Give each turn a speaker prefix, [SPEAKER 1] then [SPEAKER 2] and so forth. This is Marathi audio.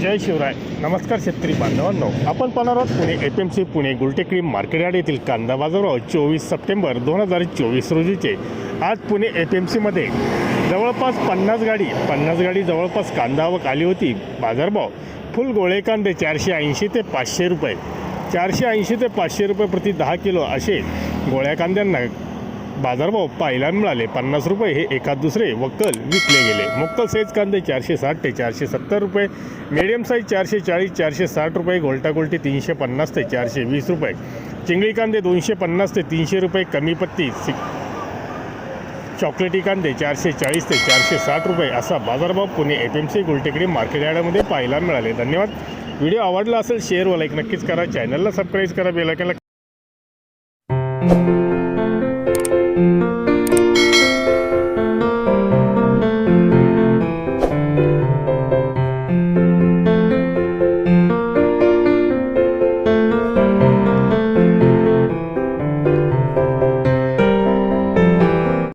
[SPEAKER 1] जय शिवराय. नमस्कार शेतकरी बांधवांनो. आपण पाहणार आहोत Pune F M C Pune Gultekdi market yard येथील कांदा बाजारावर चोवीस सप्टेंबर दोन हजार चोवीस रोजीचे. आज पुणे एफ एम सीमध्ये जवळपास पन्नास गाडी पन्नास गाडी जवळपास कांदा आवक आली होती. बाजारभाव फुल गोळे कांदे चारशे ऐंशी ते पाचशे रुपये. चारशे ऐंशी ते पाचशे रुपये प्रति दहा किलो असे गोळ्या कांद्यांना बाजारभाव पाहायला मिळाले. पन्नास रुपये हे एकात दुसरे वक्कल विकले गेले. मोक्कल साईज कांदे चारशे साठ ते चारशे सत्तर रुपये. मिडियम साईज चारशे चाळीस चारशे साठ रुपये. गोलटागोलटी तीनशे पन्नास ते चारशे वीस रुपये. चिंगळी कांदे दोनशे पन्नास ते तीनशे रुपये. कमी पत्ती सि चॉकलेटी कांदे चारशे चाळीस ते चारशे साठ रुपये. असा बाजारभाव Pune F M C Gultekdi market यार्डामध्ये पाहायला मिळाले. धन्यवाद. व्हिडिओ आवडला असेल शेअर व लाईक नक्कीच करा. चॅनलला सबस्क्राईब करा. बेलायकनला Thank you.